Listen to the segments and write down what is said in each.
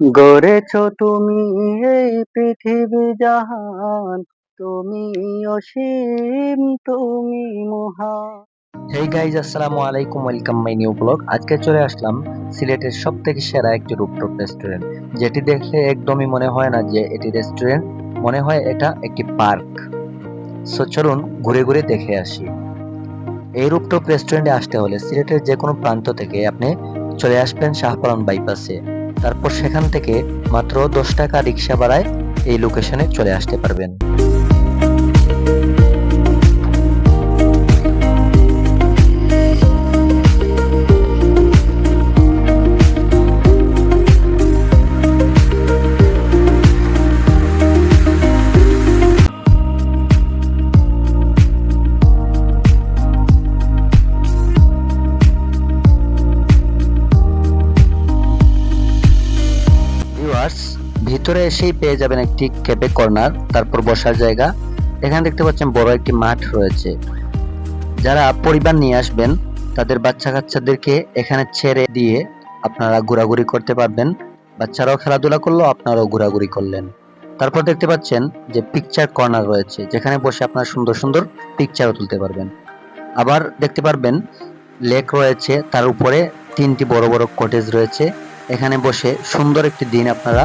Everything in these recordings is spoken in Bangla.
গড়েছ তুমি এই পৃথিবী জাহান, তুমি অসীম, তুমি মহান। হেই গাইজ আসসালামু আলাইকুম ওয়েলকাম মাই নিউ ব্লগ আজকে চলে আসলাম সিলেটের সব থেকে সেরা একটি রুপটপ রেস্টুরেন্ট যেটি দেখলে একদমই মনে হয় না যে এটি রেস্টুরেন্ট মনে হয় এটা একটি পার্ক সো চলুন ঘুরে ঘুরে দেখে আসি। এই রুপটপ রেস্টুরেন্টে আসতে হলে সিলেটের যে কোনো প্রান্ত থেকে আপনি চলে আসবেন শাহপালন বাইপাসে তারপর সেখান থেকে মাত্র দশ টাকা রিক্সা ভাড়ায় এই লোকেশনে চলে আসতে পারবেন। ভিতরে এসেই পেয়ে যাবেন একটি ক্যাফে কর্নার তারপর বসার জায়গা। এখানে দেখতে পাচ্ছেন বড় একটি মাঠ রয়েছে। যারা পরিবার নিয়ে আসবেন, তাদের বাচ্চা কাচ্চাদেরকে এখানে ছেড়ে দিয়ে আপনারা ঘোরাঘুরি করতে পারবেন। বাচ্চারাও খেলাধুলা করল, আপনারাও ঘোরাঘুরি করলেন। তারপর দেখতে পাচ্ছেন যে পিকচার কর্নার রয়েছে, যেখানে বসে আপনারা সুন্দর সুন্দর পিকচারও তুলতে পারবেন। আবার দেখতে পারবেন লেক রয়েছে, তার উপরে তিনটি বড় বড় কটেজ রয়েছে। এখানে বসে সুন্দর একটি দিন আপনারা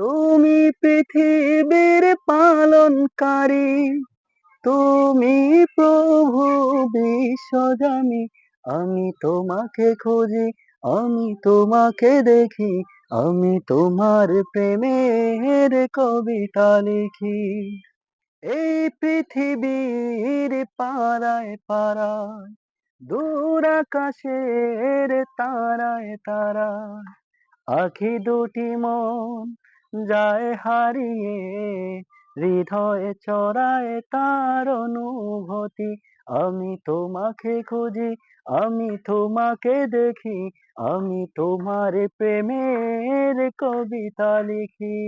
তুমি পৃথিবীর পালনকারী, তুমি প্রভু বিশ্বজামি আমি তোমাকে খুঁজি, আমি তোমাকে দেখি, আমি তোমার প্রেমের কবিতা লিখি। এই পৃথিবীর পাড়ায় পাড়ায়, দূর আকাশের তারায় তারায়, আখি দুটি মন যায় হারিয়ে, হৃদয়ে চড়ায় তার অনুভূতি। আমি তোমাকে খুঁজি, আমি তোমাকে দেখি, আমি তোমার প্রেমের কবিতা লিখি।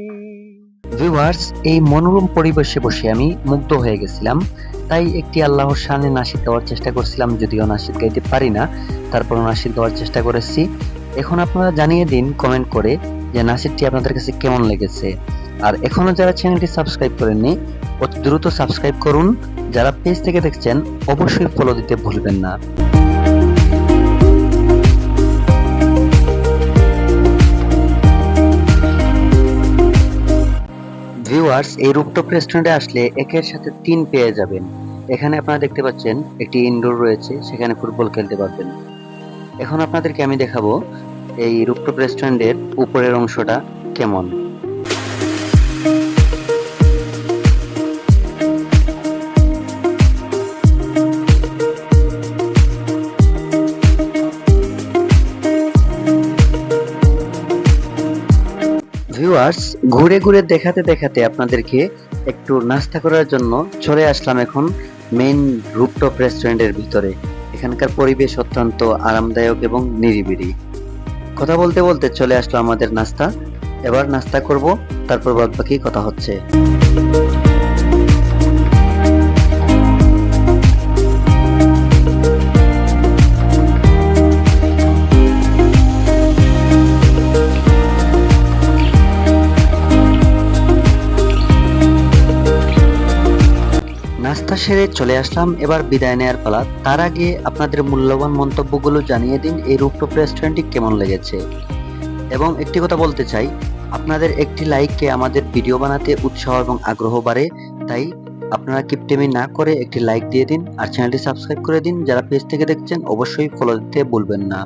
ভিউয়ার্স এই মনোরম পরিবেশে বসে আমি মুগ্ধ হয়ে গেছিলাম। তাই একটি আল্লাহর শানে নাসিদ দেওয়ার চেষ্টা করছিলাম, যদিও নাসিদ গাইতে পারি না। তারপর নাসিদ দেওয়ার চেষ্টা করেছি। এখন আপনারা জানিয়ে দিন কমেন্ট করে যে নাসিদটি আপনাদের কাছে কেমন লেগেছে? আর এখনও যারা চ্যানেলটি সাবস্ক্রাইব করেননি, অতি দ্রুত সাবস্ক্রাইব করুন। যারা পেজ থেকে দেখছেন, অবশ্যই ফলো দিতে ভুলবেন না। ভিউয়ার্স এই রুপটপ রেস্টুরেন্টে আসলে একের সাথে তিন পেয়ে যাবেন। এখানে আপনারা দেখতে পাচ্ছেন, একটি ইনডোর রয়েছে, সেখানে ফুটবল খেলতে পারবেন। এখন আপনাদেরকে আমি দেখাবো এই রুপটপ রেস্টুরেন্টের উপরের অংশটা কেমন? ভিউয়ার্স ঘুরে ঘুরে দেখাতে দেখাতে আপনাদেরকে একটু নাস্তা করার জন্য চলে আসলাম এখন মেন রুপটপ রেস্টুরেন্টের ভিতরে। এখানকার পরিবেশ অত্যন্ত আরামদায়ক এবং নিরিবিলি। কথা বলতে বলতে চলে আসলো আমাদের নাস্তা। এবার নাস্তা করব, তারপর বাদ বাকি কথা হচ্ছে। নাস্তা সেরে চলে আসলাম, এবার বিদায় নেওয়ার পালা। তার আগে আপনাদের মূল্যবান মন্তব্যগুলো জানিয়ে দিন, এই রুপটপ রেস্টুরেন্টটি কেমন লেগেছে। এবং একটি কথা বলতে চাই, আপনাদের একটি লাইককে আমাদের ভিডিও বানাতে উৎসাহ এবং আগ্রহ বাড়ে, তাই আপনারা কিপটেমি না করে একটি লাইক দিয়ে দিন, আর চ্যানেলটি সাবস্ক্রাইব করে দিন। যারা পেজ থেকে দেখছেন, অবশ্যই ফলো দিতে ভুলবেন না।